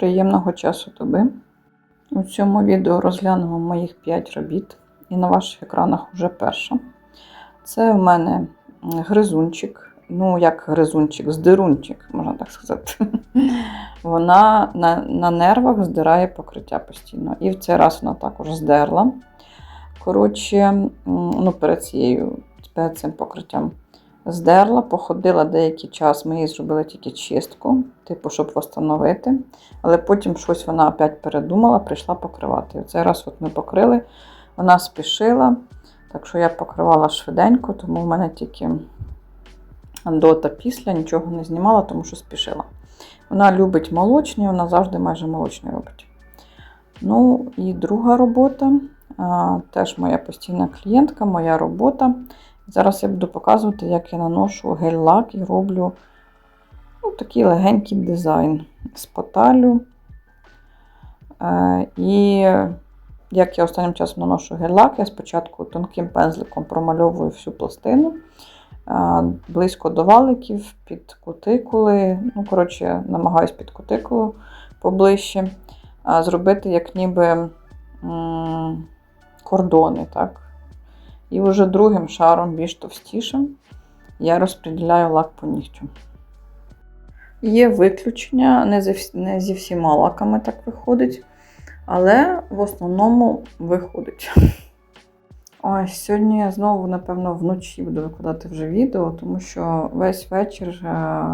приємного часу доби. У цьому відео розглянемо моїх 5 робіт, і на ваших екранах вже перша. Це в мене гризунчик, ну як гризунчик, здирунчик, можна так сказати. Вона на, на нервах здирає покриття постійно. І в цей раз вона також здерла. Коротше, ну, перед, цією, перед цим покриттям здерла, походила деякий час, ми їй зробили тільки чистку, типу, щоб встановити. Але потім щось вона опять передумала, прийшла покривати. І цей раз от ми покрили, вона спішила, так що я покривала швиденько, тому в мене тільки до та після нічого не знімала, тому що спішила. Вона любить молочні, вона завжди майже молочні робить. Ну і друга робота, теж моя постійна клієнтка, моя робота. Зараз я буду показувати, як я наношу гель-лак і роблю ну, такий легенький дизайн з поталю. Е, і як я останнім часом наношу гель-лак, я спочатку тонким пензликом промальовую всю пластину е, близько до валиків, під кутикули. Ну, коротше, намагаюсь під кутикулу поближче. е, Зробити як ніби кордони. так? І вже другим шаром, більш товстішим, я розподіляю лак по нігтю. Є виключення, не зі, не зі всіма лаками так виходить, але в основному виходить. Ось сьогодні я знову, напевно, вночі буду викладати вже відео, тому що весь вечір е,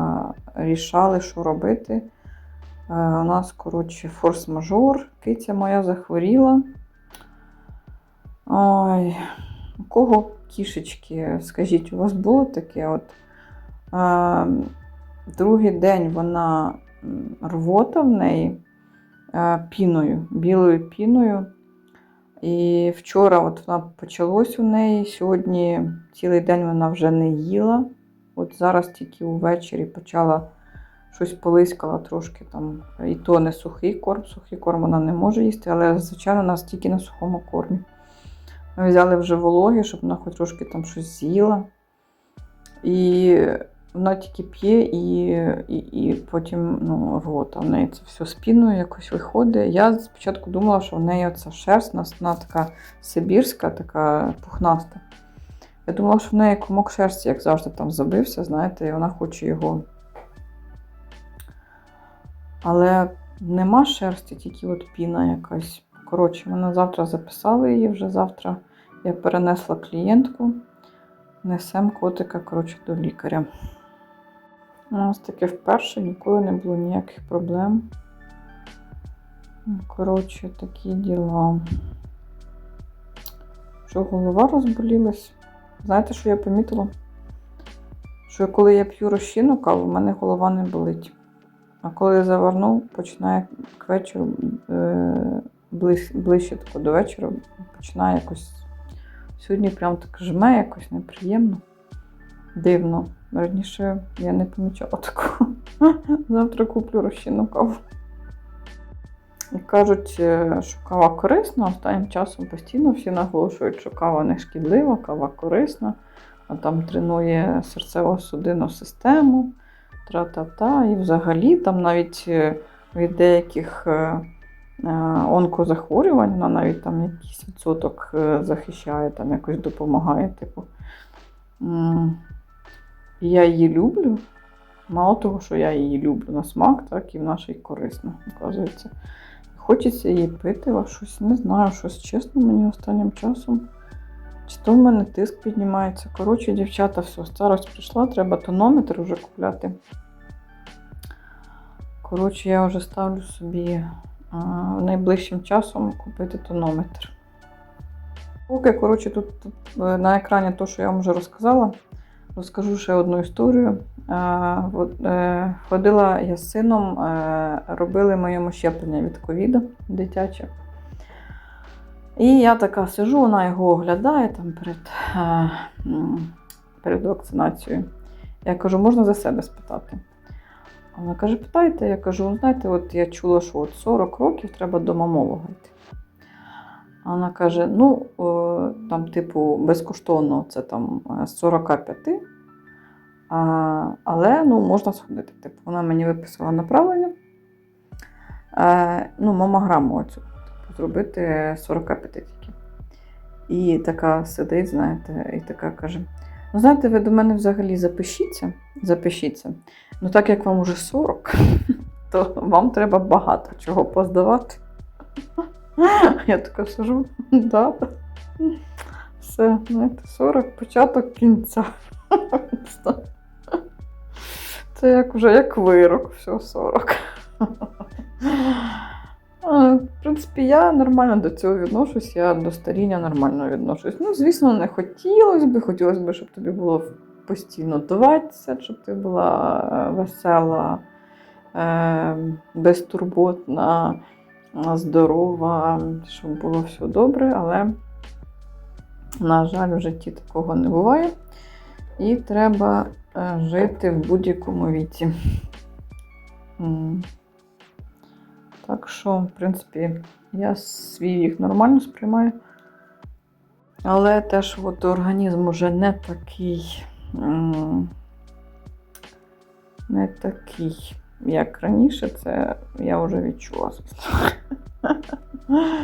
рішали, що робити. Е, у нас, коротше, форс-мажор, киця моя захворіла. Ой, у кого кішечки, скажіть, у вас було таке? От, е, другий день вона рвота в неї е, піною, білою піною. І вчора от вона почалось у неї. Сьогодні цілий день вона вже не їла. От зараз тільки увечері почала щось полискала трошки там. І то не сухий корм, сухий корм вона не може їсти, але звичайно у нас на сухому кормі. Ми взяли вже вологі, щоб вона хоч трошки там щось з'їла. І вона тільки п'є і, і, і потім ну, рвота. В неї це все спіною якось виходить. Я спочатку думала, що в неї оця шерсть, вона- така сибірська, така пухнаста. Я думала, що в неї комок шерсті, як завжди, там забився, знаєте, і вона хоче його. Але нема шерсті, тільки от піна якась. Коротше, мене завтра записали її, вже завтра я перенесла клієнтку. Несем котика, коротше, до лікаря. У нас таке вперше ніколи не було ніяких проблем. Коротше, такі діла. Що голова розболілась? Знаєте, що я помітила? Що коли я п'ю розчинну каву, в мене голова не болить. А коли я заверну, починає к вечору е, ближ- ближче тако до вечора, починає якось. Сьогодні прям так жме, якось неприємно. Дивно. Раніше я не помічала такого. Завтра куплю розчинну каву. Кажуть, е, що кава корисна, останнім часом постійно всі наголошують, що кава не шкідлива, кава корисна, а там тренує серцево-судинну систему, тра-та-та. І взагалі там навіть е, від деяких е, онкозахворювань, вона навіть там якийсь відсоток е, захищає, там якось допомагає. Типу. Я її люблю. Мало того, що я її люблю на смак, так і вона ще й корисна, оказується. Хочеться її пити, а щось не знаю, щось чесно мені останнім часом. Чи то в мене тиск піднімається. Коротше, дівчата, все, старость прийшла, треба тонометр вже купляти. Коротше, я вже ставлю собі найближчим часом купити тонометр. Поки, коротше, тут, е, на екрані те, що я вам вже розказала, розкажу ще одну історію. Е, е, Ходила я з сином, робили моєму щеплення від ковіду дитяче. І я така сижу, вона його оглядає там перед, перед вакцинацією. Я кажу, можна за себе спитати. Вона каже, питайте. Я кажу, «Ну, знаєте, от я чула, що от 40 років треба до мамолога йти. Вона каже: ну, е, там, типу, безкоштовно це там е, з 45, але ну, можна сходити. Типу, вона мені виписала направлення. Е, ну, мамограму оцю типу, зробити 45 тільки. І така сидить, знаєте, і така каже: Ну, знаєте, ви до мене взагалі запишіться, запишіться. Ну, так як вам уже 40, то вам треба багато чого поздавати. Я така сижу, да. Все, знаєте, 40 початок кінця. Це як вже як вирок, все 40. В принципі, я нормально до цього відношусь, я до старіння нормально відношусь. Ну, звісно, не хотілося б, хотілося б, щоб тобі було постійно 20, щоб ти була е, весела, е, безтурботна, здорова, щоб було все добре, але, на жаль, в житті такого не буває. І треба е, жити в будь-якому віці. Так що, в принципі, я свій вік нормально сприймаю. Але теж от організм уже не такий, не такий, як раніше, це я вже відчула.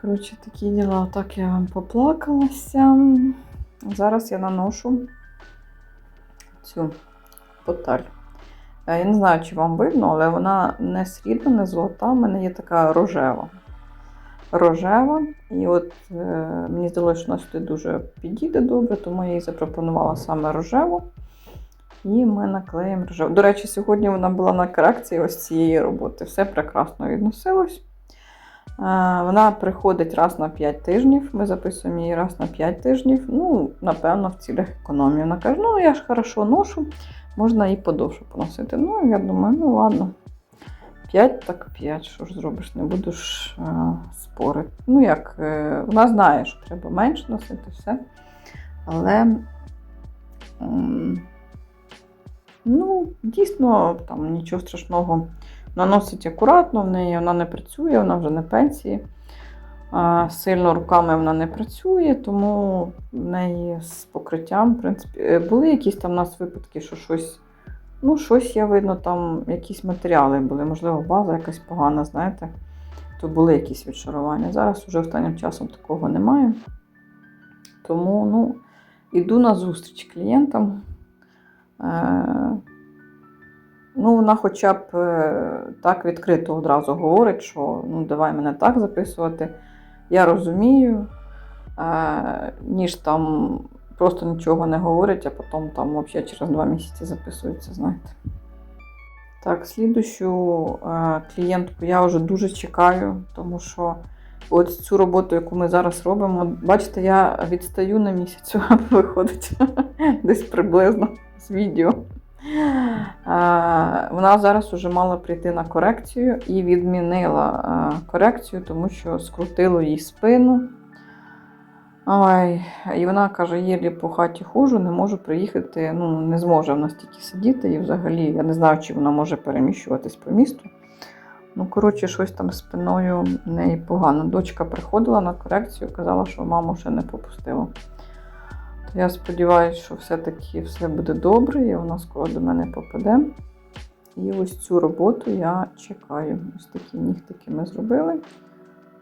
Коротше, такі діла. Так я вам поплакалася. Зараз я наношу цю поталь. Я не знаю, чи вам видно, але вона не срібна, не золота, в мене є така рожева. Рожева. І от е, мені здалося, що вона сюди дуже підійде добре, тому я їй запропонувала саме рожеву. І ми наклеїмо рожеву. До речі, сьогодні вона була на корекції ось цієї роботи. Все прекрасно відносилось. Вона приходить раз на 5 тижнів. Ми записуємо її раз на 5 тижнів. Ну, напевно, в цілях економії. Вона каже, ну я ж хорошо ношу, можна і подовше поносити. Ну, я думаю, ну ладно. 5 так 5, що ж зробиш, не будеш е, спорити. Ну, як, е, вона знає, що треба менше носити, все. Але. Ну, дійсно, там нічого страшного. Вона носить акуратно, в неї вона не працює, вона вже на пенсії. Сильно руками вона не працює, тому в неї з покриттям, в принципі, е, були якісь там у нас випадки, що щось, ну, щось я видно, там якісь матеріали були, можливо, база якась погана, знаєте, то були якісь відшарування. Зараз вже останнім часом такого немає. Тому, ну, іду на зустріч клієнтам. Ну, вона хоча б е, так відкрито одразу говорить, що ну, давай мене так записувати. Я розумію, е, ніж там просто нічого не говорить, а потім там взагалі через два місяці записується, знаєте. Так, слідущу е, клієнтку я вже дуже чекаю, тому що от цю роботу, яку ми зараз робимо, бачите, я відстаю на місяць, виходить десь приблизно з відео. Е, Вона зараз вже мала прийти на корекцію і відмінила е, корекцію, тому що скрутило їй спину. Ой, і вона каже: єлі по хаті хожу, не можу приїхати, ну, не зможе вона стільки сидіти. І взагалі я не знаю, чи вона може переміщуватись по місту. Ну, коротше, щось там спиною в неї погано. Дочка приходила на корекцію, казала, що маму ще не попустила. Я сподіваюся, що все-таки все буде добре, і вона скоро до мене попаде. І ось цю роботу я чекаю. Ось такі нігтики ми зробили.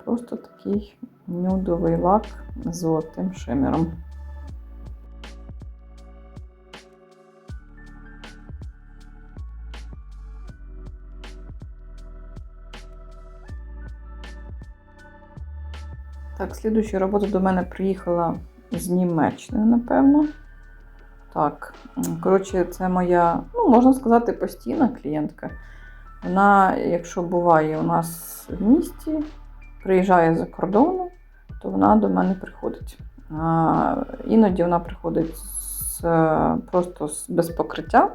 Просто такий нюдовий лак з золотим шимером. Так, слідуюча робота до мене приїхала з Німеччини, напевно. Так, коротше, це моя, ну, можна сказати, постійна клієнтка. Вона, якщо буває у нас в місті, приїжджає за кордону, то вона до мене приходить. А, іноді вона приходить з, е, просто з, без покриття.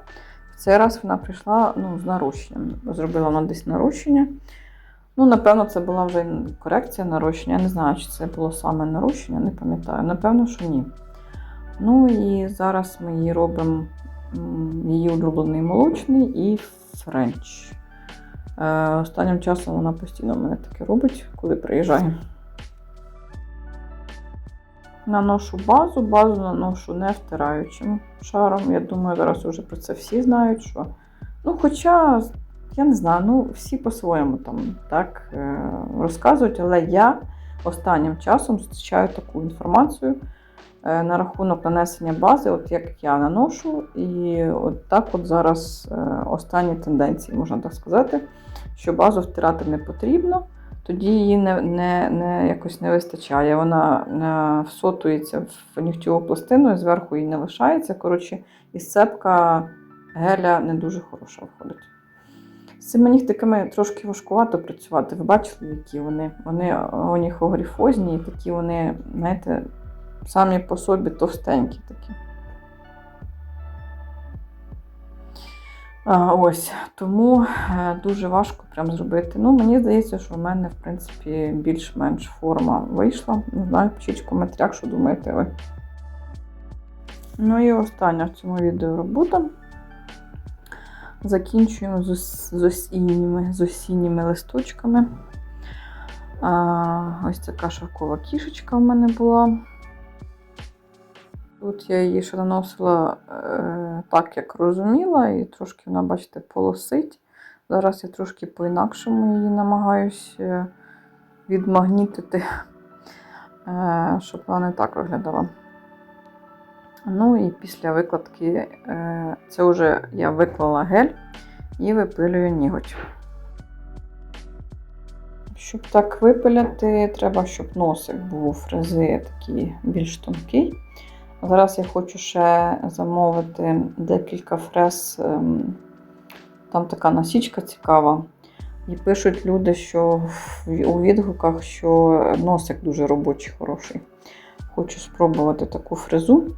В цей раз вона прийшла ну, з нарощенням. Зробила вона десь нарощення. Ну, напевно, це була вже корекція нарощення. Я не знаю, чи це було саме нарощення, не пам'ятаю. Напевно, що ні. Ну і зараз ми її робимо її улюблений молочний і френч. Е, останнім часом вона постійно мене таке робить, коли приїжджає. Наношу базу, базу наношу не втираючим шаром. Я думаю, зараз вже про це всі знають. що... Ну, хоча я не знаю, ну всі по-своєму там так е, розказують, але я останнім часом зустрічаю таку інформацію е, на рахунок нанесення бази, от як я наношу, і от так от зараз е, останні тенденції, можна так сказати, що базу втирати не потрібно. Тоді її не, не, не якось не вистачає. Вона е, всотується в нігтєву пластину і зверху її не лишається. Коротше, і сцепка геля не дуже хороша виходить. З цими нігтиками трошки важкувато працювати. Ви бачили, які вони? Вони оніхогріфозні і такі вони, знаєте, самі по собі товстенькі такі. А, ось, тому е, дуже важко прям зробити. Ну, мені здається, що в мене, в принципі, більш-менш форма вийшла. Не знаю, пишіть в коментарях, що думаєте ви. Ну і остання в цьому відео робота. Закінчуємо з, з, осінніми, з осінніми листочками. А, ось така шовкова кішечка в мене була. Тут я її ще наносила е, так, як розуміла, і трошки вона, бачите, полосить. Зараз я трошки по-інакшому її намагаюсь е, відмагнітити, е, щоб вона не так виглядала. Ну і після викладки е, це вже я виклала гель і випилюю ніготь. Щоб так випиляти, треба, щоб носик був фрези такий більш тонкий. Зараз я хочу ще замовити декілька фрез. ем, Там така насічка цікава. І пишуть люди, що у відгуках, що носик дуже робочий, хороший. Хочу спробувати таку фрезу,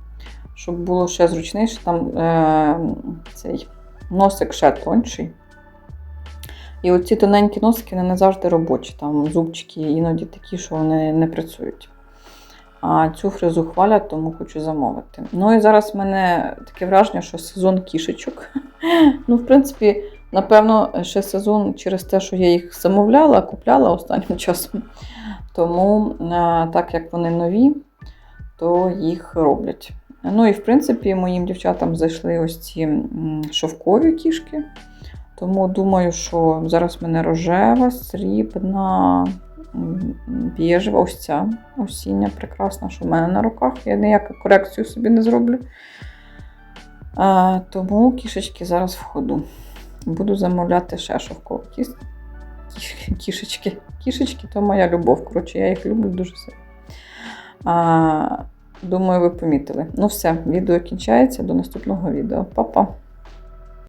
щоб було ще зручніше. Там е, цей носик ще тонший. І оці тоненькі носики не завжди робочі. Там зубчики іноді такі, що вони не працюють. А цю фрезу хвалять, тому хочу замовити. Ну і зараз в мене таке враження, що сезон кішечок. Ну, в принципі, напевно, ще сезон через те, що я їх замовляла, купляла останнім часом. Тому, е, так як вони нові, то їх роблять. Ну і в принципі, моїм дівчатам зайшли ось ці шовкові кішки. Тому думаю, що зараз в мене рожева, срібна, біжева, ось ця осіння прекрасна, що в мене на руках. Я ніяку корекцію собі не зроблю. А, тому кішечки зараз в ходу. Буду замовляти ще шовкову кіс... кішечки. Кішечки то моя любов. Коротше, я їх люблю дуже сильно. Думаю, ви помітили. Ну все, відео кінчається. До наступного відео. Па-па!